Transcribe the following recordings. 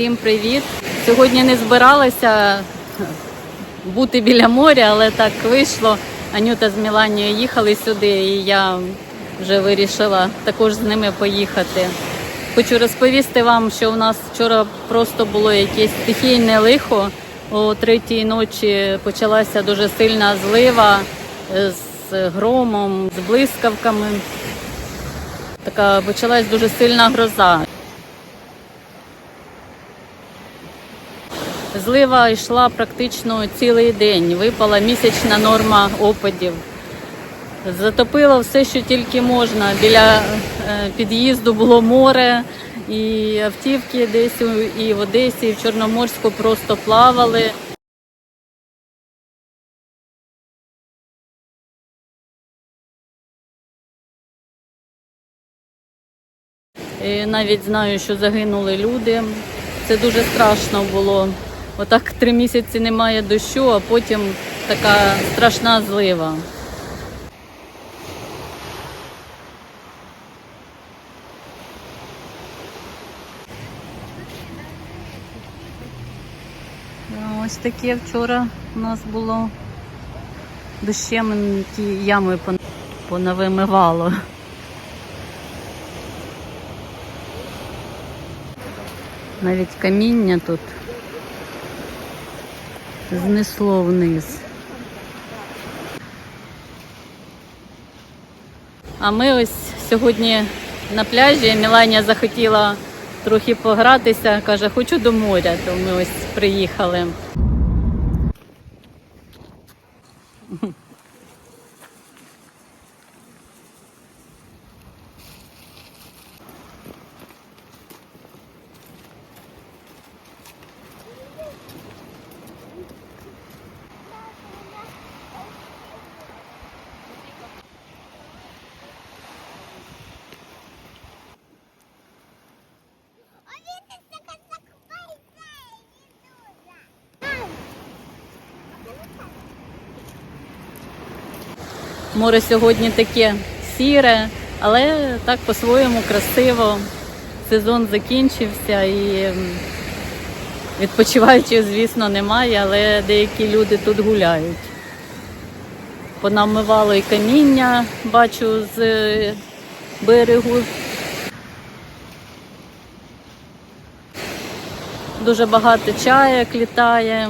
Всім привіт! Сьогодні не збиралася бути біля моря, але так вийшло. Анюта з Міланією їхали сюди, і я вже вирішила також з ними поїхати. Хочу розповісти вам, що у нас вчора просто було якесь стихійне лихо. О третій ночі почалася дуже сильна злива е, з громом, з блискавками. Така почалась дуже сильна гроза. Злива йшла практично цілий день. Випала місячна норма опадів. Затопило все, що тільки можна. Біля е, під'їзду було море, і автівки десь і в Одесі, і в Чорноморську просто плавали. І навіть знаю, що загинули люди. Це дуже страшно було. Отак три місяці немає дощу, а потім така страшна злива. Ось таке вчора у нас було дощем ті ями пон- понавимивало. Навіть каміння тут знесло вниз. А ми ось сьогодні на пляжі. Міланія захотіла трохи погратися, каже, хочу до моря, то ми ось приїхали. Море сьогодні таке сіре, але так по-своєму красиво. Сезон закінчився і відпочиваючих, звісно, немає, але деякі люди тут гуляють. Понамивало і каміння, бачу з е, берегу. Дуже багато чаєк літає.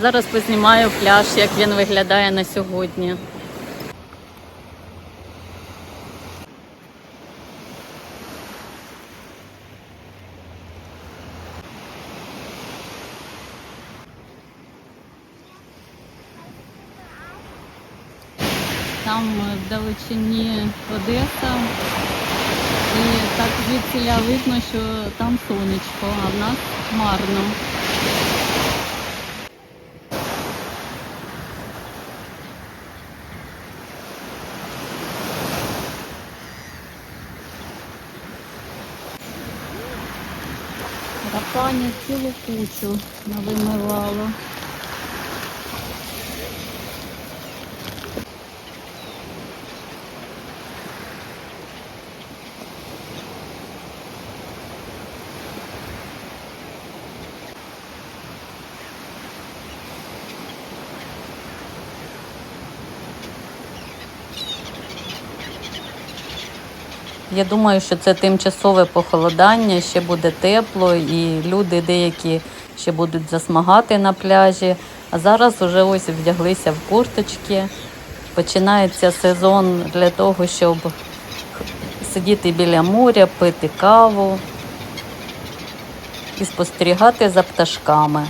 Зараз познімаю пляж, як він виглядає на сьогодні. Там е, в далечині Одеса. І так звідсіля видно, що там сонечко, а в нас хмарно. пані цілу кучу навимивало. Я думаю, що це тимчасове похолодання, ще буде тепло, і люди деякі ще будуть засмагати на пляжі. А зараз вже ось вдяглися в курточки. Починається сезон для того, щоб сидіти біля моря, пити каву і спостерігати за пташками.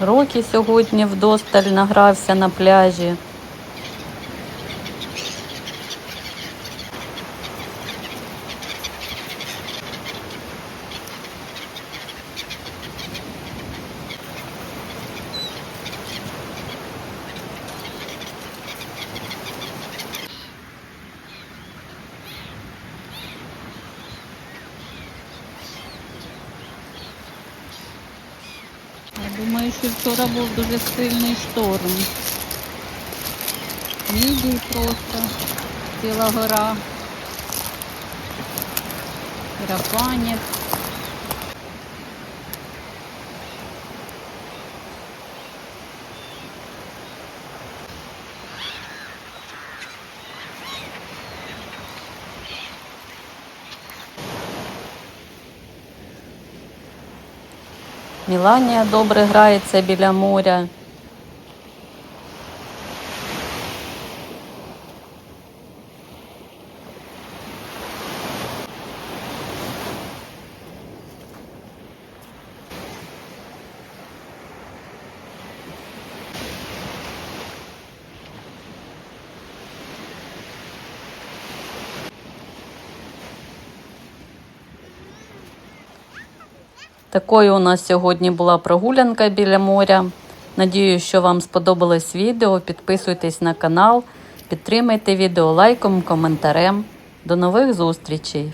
Рокі сьогодні вдосталь награвся на пляжі. Я думаю, вчора був дуже сильний шторм. Мідій просто ціла гора. Рапанів. Міланія добре грається біля моря. Такою у нас сьогодні була прогулянка біля моря. Надію, що вам сподобалось відео. Підписуйтесь на канал, підтримайте відео лайком, коментарем. До нових зустрічей!